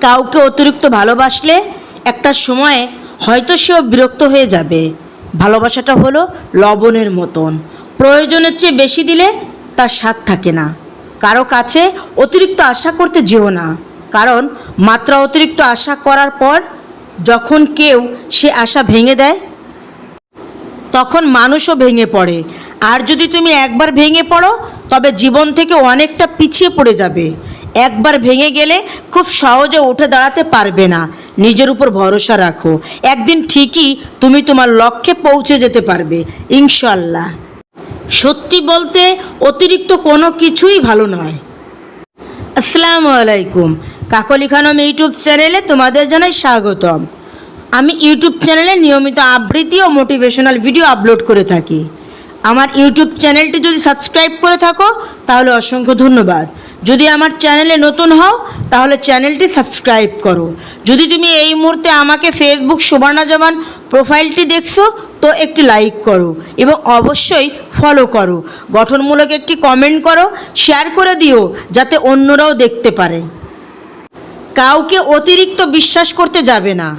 কাউকে অতিরিক্ত ভালোবাসলে একটা সময়ে হয়তো সেও বিরক্ত হয়ে যাবে। ভালোবাসাটা হলো লবণের মতন। প্রয়োজনের চেয়ে বেশি দিলে তার স্বাদ থাকে না। কারও কাছে অতিরিক্ত আশা করতে যেও না। কারণ মাত্রা অতিরিক্ত আশা করার পর যখন কেউ সে আশা ভেঙে দেয়, তখন মানুষও ভেঙে পড়ে। আর যদি তুমি একবার ভেঙে পড়ো, তবে জীবন থেকে অনেকটা পিছিয়ে পড়ে যাবে। একবার ভেঙে গেলে খুব সহজে উঠে দাঁড়াতে পারবে না। নিজের উপর ভরসা রাখো। একদিন ঠিকই তুমি তোমার লক্ষ্যে পৌঁছে যেতে পারবে ইনশাল্লাহ সত্যি বলতে অতিরিক্ত কোনো কিছুই ভালো নয়। আসসালামু আলাইকুম। কাকলি খানম ইউটিউব চ্যানেলে তোমাদের জানাই স্বাগতম। আমি ইউটিউব চ্যানেলে নিয়মিত আবৃত্তি ও মোটিভেশনাল ভিডিও আপলোড করে থাকি। আমার ইউটিউব চ্যানেলটি যদি সাবস্ক্রাইব করে থাকো, তাহলে অসংখ্য ধন্যবাদ। যদি আমার চ্যানেলে নতুন হও, তাহলে চ্যানেলটি সাবস্ক্রাইব করো। যদি তুমি এই মুহূর্তে আমাকে ফেসবুক সুবর্ণা জামান প্রোফাইলটি দেখছ, তো একটি লাইক করো এবং অবশ্যই ফলো করো। গঠনমূলক একটি কমেন্ট করো শেয়ার করে দিও, যাতে অন্যরাও দেখতে পারে। কাউকে অতিরিক্ত বিশ্বাস করতে যাবে না।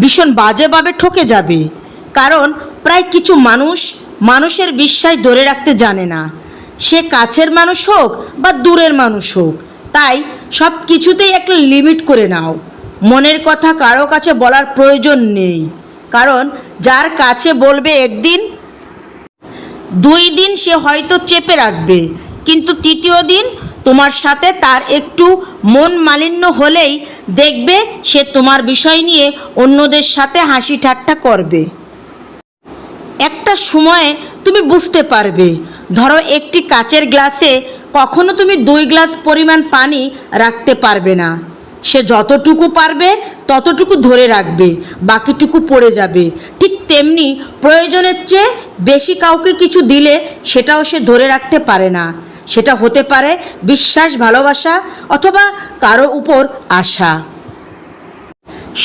ভীষণ বাজেভাবে ঠকে যাবে। কারণ, প্রায় কিছু মানুষ মানুষের বিশ্বাস ধরে রাখতে জানে না। সে কাছের মানুষ হোক বা দূরের মানুষ হোক, তাই সব কিছুতেই একটা লিমিট করে নাও। মনের কথা কারও কাছে বলার প্রয়োজন নেই, কারণ যার কাছে বলবে একদিন, দুই দিন সে হয়তো চেপে রাখবে, কিন্তু তৃতীয় দিন তোমার সাথে তার একটু মন মালিন্য হলেই দেখবে সে তোমার বিষয় নিয়ে অন্যদের সাথে হাসি ঠাট্টা করবে। একটা সময়ে তুমি বুঝতে পারবে। ধরো একটি কাচের গ্লাসে কখনো তুমি দুই গ্লাস পরিমাণ পানি রাখতে পারবে না। সে যতটুকু পারবে, ততটুকু ধরে রাখবে, বাকিটুকু পড়ে যাবে। ঠিক তেমনি প্রয়োজনের চেয়ে বেশি কাউকে কিছু দিলে সেটাও সে ধরে রাখতে পারে না। সেটা হতে পারে বিশ্বাস, ভালোবাসা অথবা কারও উপর আশা।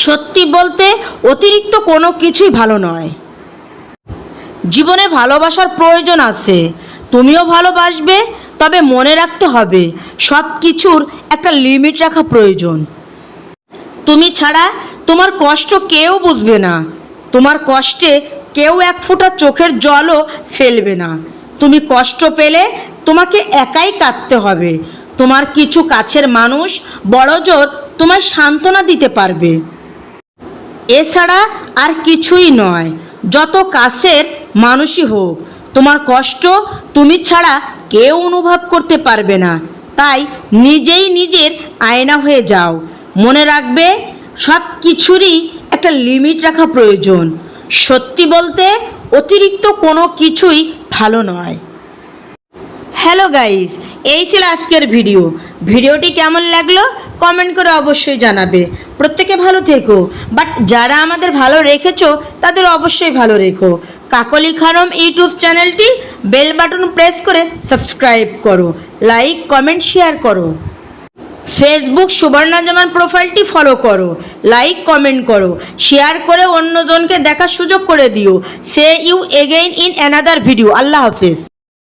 সত্যি বলতে অতিরিক্ত কোনো কিছুই ভালো নয়। জীবনে ভালোবাসার প্রয়োজন আছে। তুমিও ভালোবাসবে, তবে মনে রাখতে হবে সব কিছুর একটা লিমিট রাখা প্রয়োজন। তুমি ছাড়া তোমার কষ্ট কেউ বুঝবে না। তোমার কষ্টে কেউ এক ফোঁটা চোখের জলও ফেলবে না। তুমি কষ্ট পেলে তোমাকে একাই কাঁদতে হবে। তোমার কিছু কাছের মানুষ বড় জোর তোমায় সান্ত্বনা দিতে পারবে। এছাড়া আর কিছুই নয়। যত কাছের মানুষই হোক, তোমার কষ্ট তুমি ছাড়া কেউ অনুভব করতে পারবে না। তাই নিজেই নিজের আয়না হয়ে যাও। মনে রাখবে সব কিছুরই একটা লিমিট রাখা প্রয়োজন। সত্যি বলতে, অতিরিক্ত কোনো কিছুই ভালো নয়। হ্যালো গাইস, এই ছিল আজকের ভিডিও। ভিডিওটি কেমন লাগল, কমেন্ট করে অবশ্যই জানাবে। প্রত্যেকে ভালো থেকো, বাট যারা আমাদের ভালো রেখেছো, তাদের অবশ্যই ভালো রেখো। কাকলি খানম ইউটিউব চ্যানেলটি বেল বাটন প্রেস করে সাবস্ক্রাইব করো, লাইক, কমেন্ট, শেয়ার করো। ফেসবুক সুবর্ণা জামান প্রোফাইলটি ফলো করো, লাইক, কমেন্ট করো, শেয়ার করে অন্যজনকে দেখার সুযোগ করে দিও। See you again in another video Allah Hafiz.